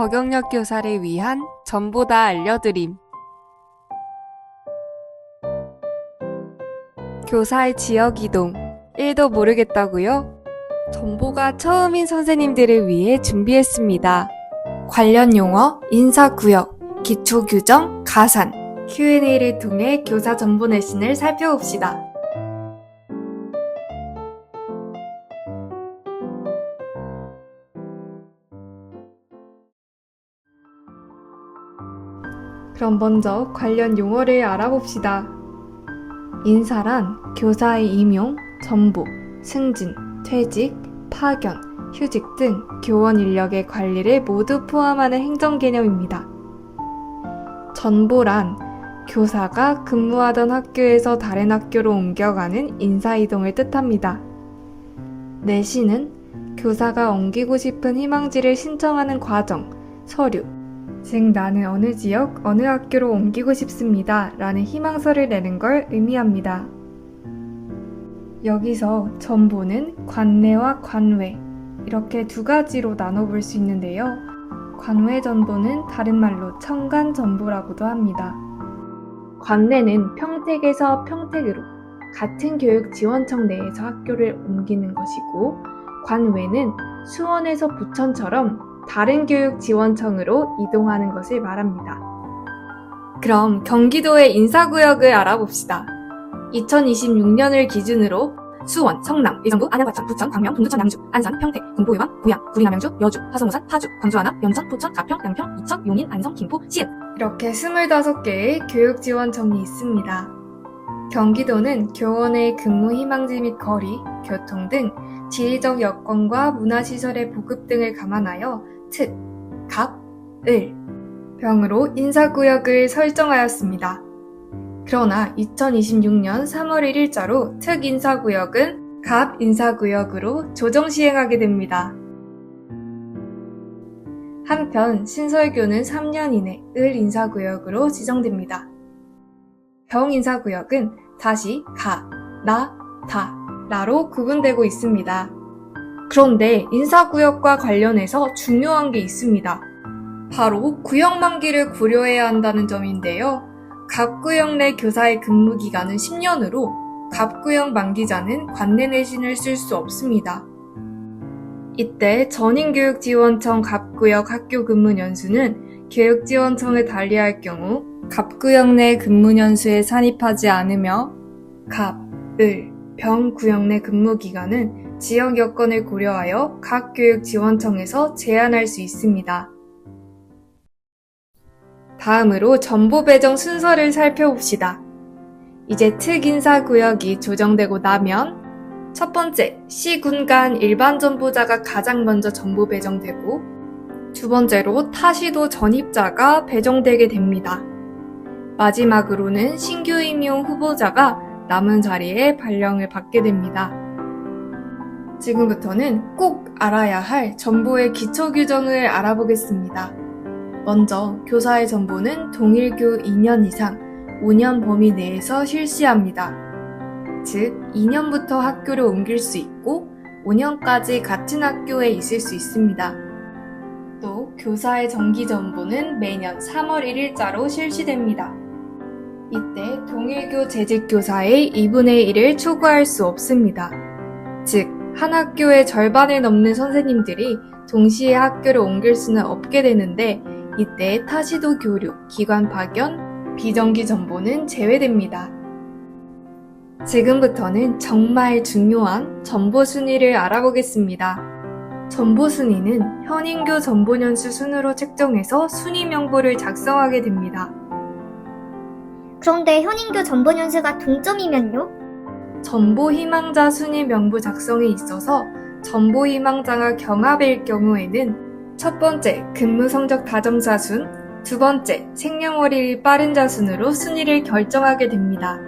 저경력 교사를 위한 전보다 알려드림. 교사의 지역 이동 1도 모르겠다고요? 정보가 처음인 선생님들을 위해 준비했습니다. 관련 용어, 인사구역, 기초규정, 가산, Q&A를 통해 교사 정보 내신을 살펴봅시다. 그럼 먼저 관련 용어를 알아봅시다. 인사란 교사의 임용, 전보, 승진, 퇴직, 파견, 휴직 등 교원 인력의 관리를 모두 포함하는 행정 개념입니다. 전보란 교사가 근무하던 학교에서 다른 학교로 옮겨가는 인사이동을 뜻합니다. 내신은 교사가 옮기고 싶은 희망지를 신청하는 과정, 서류, 즉 나는 어느 지역, 어느 학교로 옮기고 싶습니다. 라는 희망서를 내는 걸 의미합니다. 여기서 전보는 관내와 관외, 이렇게 두 가지로 나눠볼 수 있는데요. 관외 전보는 다른 말로 청간 전보라고도 합니다. 관내는 평택에서 평택으로 같은 교육 지원청 내에서 학교를 옮기는 것이고, 관외는 수원에서 부천처럼 다른 교육 지원청으로 이동하는 것을 말합니다. 그럼 경기도의 인사구역을 알아봅시다. 2026년을 기준으로 수원, 성남, 의정부, 안양 과천, 부천, 광명, 동두천, 양주, 안산, 평택, 군포 의왕, 고양, 구리 남양주, 여주, 화성우산, 파주, 광주 하나, 연천, 포천, 가평, 양평, 이천, 용인, 안성, 김포, 시흥 이렇게 25개의 교육 지원청이 있습니다. 경기도는 교원의 근무 희망지 및 거리, 교통 등 지리적 여건과 문화시설의 보급 등을 감안하여 특, 갑, 을, 병으로 인사구역을 설정하였습니다. 그러나 2026년 3월 1일자로 특 인사구역은 갑 인사구역으로 조정 시행하게 됩니다. 한편 신설교는 3년 이내 을 인사구역으로 지정됩니다. 병 인사구역은 다시 가, 나, 다, 라로 구분되고 있습니다. 그런데 인사구역과 관련해서 중요한 게 있습니다. 바로 구역 만기를 고려해야 한다는 점인데요. 갑구역 내 교사의 근무 기간은 10년으로 갑구역 만기자는 관내 내신을 쓸 수 없습니다. 이때 전인교육지원청 갑구역 학교 근무 연수는 교육지원청을 달리할 경우 갑구역 내 근무 연수에 산입하지 않으며 갑, 을, 병 구역 내 근무 기간은 지역 여건을 고려하여 각 교육 지원청에서 제한할 수 있습니다. 다음으로 정보 배정 순서를 살펴봅시다. 이제 특인사 구역이 조정되고 나면 첫 번째, 시군 간 일반 전보자가 가장 먼저 정보 배정되고 두 번째로 타시도 전입자가 배정되게 됩니다. 마지막으로는 신규 임용 후보자가 남은 자리에 발령을 받게 됩니다. 지금부터는 꼭 알아야 할 정보의 기초 규정을 알아보겠습니다. 먼저 교사의 정보는 동일교 2년 이상 5년 범위 내에서 실시합니다. 즉, 2년부터 학교를 옮길 수 있고 5년까지 같은 학교에 있을 수 있습니다. 또 교사의 정기 정보는 매년 3월 1일자로 실시됩니다. 이때 동일교 재직 교사의 2분의 1을 초과할 수 없습니다. 즉, 한 학교의 절반을 넘는 선생님들이 동시에 학교를 옮길 수는 없게 되는데 이때 타시도 교류, 기관 파견, 비정기 정보는 제외됩니다. 지금부터는 정말 중요한 정보 순위를 알아보겠습니다. 정보 순위는 현인교 정보 년수 순으로 책정해서 순위 명부를 작성하게 됩니다. 그런데 현인교 전본 연수가 동점이면요? 정보 희망자 순위 명부 작성에 있어서 정보 희망자가 경합일 경우에는 첫 번째 근무 성적 다정자 순, 두 번째 생년월일이 빠른 자 순으로 순위를 결정하게 됩니다.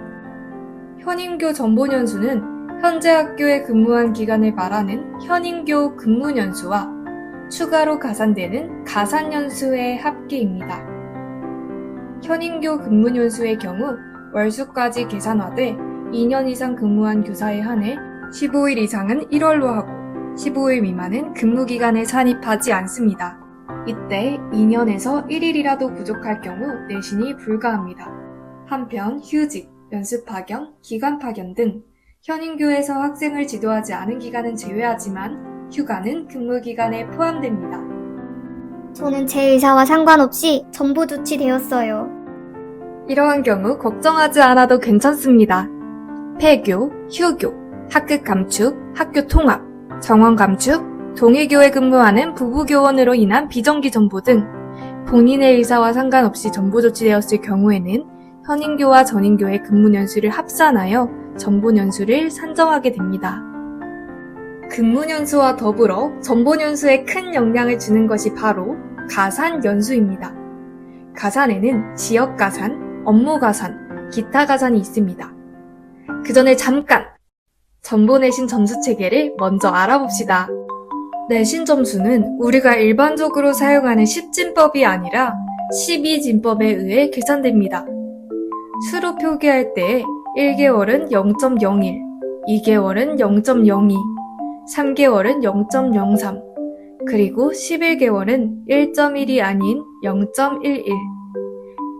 현임교 전보년수는 현재 학교에 근무한 기간을 말하는 현임교 근무년수와 추가로 가산되는 가산년수의 합계입니다. 현임교 근무년수의 경우 월수까지 계산하되 2년 이상 근무한 교사에 한해 15일 이상은 1월로 하고 15일 미만은 근무기간에 산입하지 않습니다. 이때 2년에서 1일이라도 부족할 경우 내신이 불가합니다. 한편 휴직, 연습 파견, 기관 파견 등 현인교에서 학생을 지도하지 않은 기간은 제외하지만 휴가는 근무 기간에 포함됩니다. 저는 제 의사와 상관없이 전부 조치되었어요. 이러한 경우 걱정하지 않아도 괜찮습니다. 폐교, 휴교, 학급 감축, 학교 통합, 정원 감축, 동해교에 근무하는 부부교원으로 인한 비정기 전보 등 본인의 의사와 상관없이 전보 조치되었을 경우에는 현인교와 전인교의 근무 연수를 합산하여 전보 연수를 산정하게 됩니다. 근무 연수와 더불어 전보 연수에 큰 영향을 주는 것이 바로 가산 연수입니다. 가산에는 지역 가산, 업무 가산, 기타 가산이 있습니다. 그 전에 잠깐 전보 내신 점수 체계를 먼저 알아봅시다. 내신 점수는 우리가 일반적으로 사용하는 10진법이 아니라 12진법에 의해 계산됩니다. 수로 표기할 때 1개월은 0.01, 2개월은 0.02, 3개월은 0.03, 그리고 11개월은 1.1이 아닌 0.11,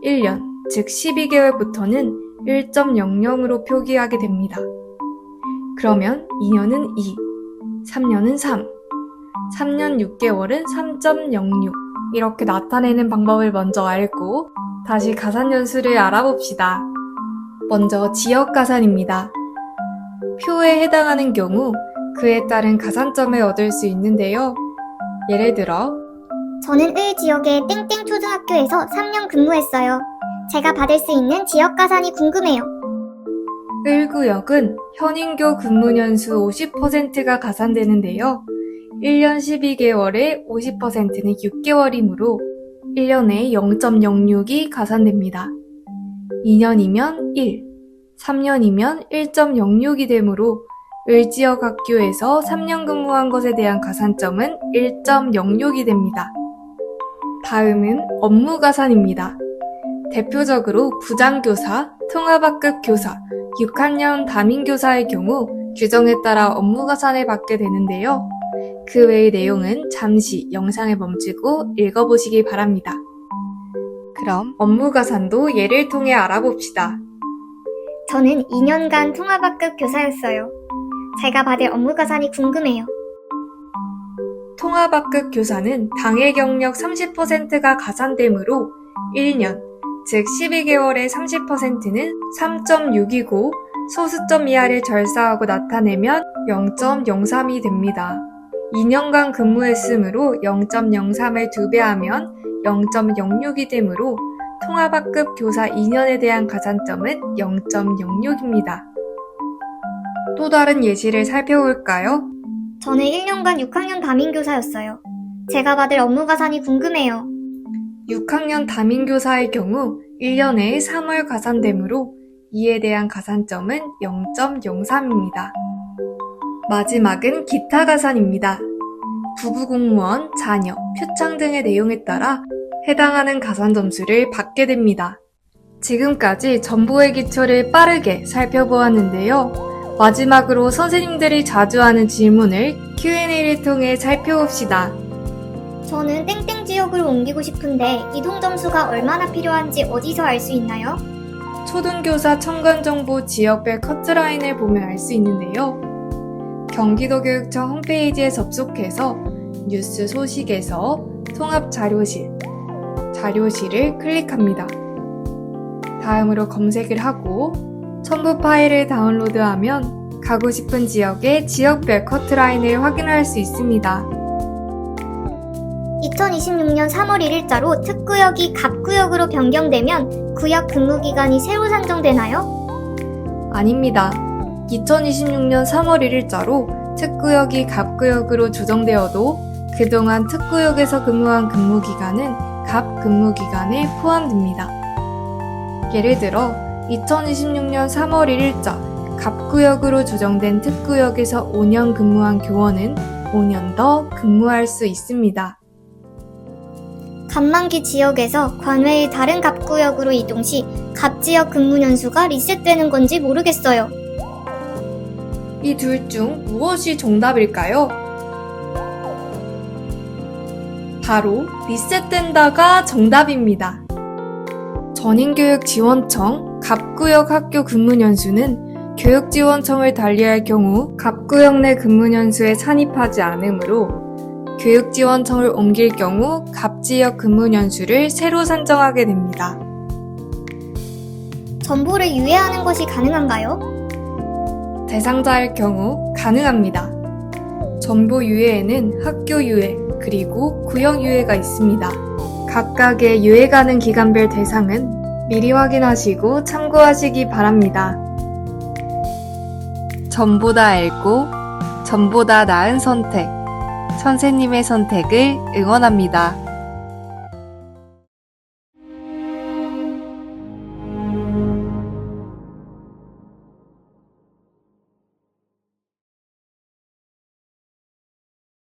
1년, 즉 12개월부터는 1.00으로 표기하게 됩니다. 그러면 2년은 2, 3년은 3, 3년 6개월은 3.06 이렇게 나타내는 방법을 먼저 알고 다시 가산 연수를 알아봅시다. 먼저 지역 가산입니다. 표에 해당하는 경우 그에 따른 가산점을 얻을 수 있는데요. 예를 들어 저는 을 지역의 땡땡 초등학교에서 3년 근무했어요. 제가 받을 수 있는 지역 가산이 궁금해요. 을구역은 현인교 근무년수 50%가 가산되는데요. 1년 12개월에 50%는 6개월이므로 1년에 0.06이 가산됩니다. 2년이면 1, 3년이면 1.06이 되므로 을지역 학교에서 3년 근무한 것에 대한 가산점은 1.06이 됩니다. 다음은 업무 가산입니다. 대표적으로 부장교사, 통합학급 교사, 6학년 담임교사의 경우 규정에 따라 업무 가산을 받게 되는데요. 그 외의 내용은 잠시 영상을 멈추고 읽어보시기 바랍니다. 그럼 업무 가산도 예를 통해 알아봅시다. 저는 2년간 통합학급 교사였어요. 제가 받을 업무 가산이 궁금해요. 통합학급 교사는 당해 경력 30%가 가산되므로 1년, 즉 12개월의 30%는 3.6이고 소수점 이하를 절사하고 나타내면 0.03이 됩니다. 2년간 근무했으므로 0.03을 2배하면 0.06이 되므로 통합학급 교사 2년에 대한 가산점은 0.06입니다. 또 다른 예시를 살펴볼까요? 저는 1년간 6학년 담임교사였어요. 제가 받을 업무 가산이 궁금해요. 6학년 담임교사의 경우 1년에 3월 가산되므로 이에 대한 가산점은 0.03입니다. 마지막은 기타 가산입니다. 부부 공무원, 자녀, 표창 등의 내용에 따라 해당하는 가산 점수를 받게 됩니다. 지금까지 정보의 기초를 빠르게 살펴보았는데요. 마지막으로 선생님들이 자주 하는 질문을 Q&A를 통해 살펴봅시다. 저는 땡땡 지역으로 옮기고 싶은데 이동 점수가 얼마나 필요한지 어디서 알 수 있나요? 초등교사 청관정보 지역별 커트라인을 보면 알 수 있는데요. 경기도교육청 홈페이지에 접속해서 뉴스 소식에서 통합 자료실, 자료실을 클릭합니다. 다음으로 검색을 하고 첨부 파일을 다운로드하면 가고 싶은 지역의 지역별 커트라인을 확인할 수 있습니다. 2026년 3월 1일자로 특구역이 갑구역으로 변경되면 구역 근무 기간이 새로 산정되나요? 아닙니다. 2026년 3월 1일자로 특구역이 갑구역으로 조정되어도 그동안 특구역에서 근무한 근무 기간은 갑 근무 기간에 포함됩니다. 예를 들어 2026년 3월 1일자 갑구역으로 조정된 특구역에서 5년 근무한 교원은 5년 더 근무할 수 있습니다. 갑만기 지역에서 관외의 다른 갑구역으로 이동 시 갑지역 근무 연수가 리셋되는 건지 모르겠어요. 이 둘 중 무엇이 정답일까요? 바로 리셋된다가 정답입니다. 전인교육지원청 갑구역 학교 근무연수는 교육지원청을 달리할 경우 갑구역 내 근무연수에 산입하지 않으므로 교육지원청을 옮길 경우 갑지역 근무연수를 새로 산정하게 됩니다. 정보를 유예하는 것이 가능한가요? 대상자일 경우 가능합니다. 정보 유예에는 학교 유예, 그리고 구역 유예가 있습니다. 각각의 유예 가능 기간별 대상은 미리 확인하시고 참고하시기 바랍니다. 전보다 알고, 전보다 나은 선택. 선생님의 선택을 응원합니다.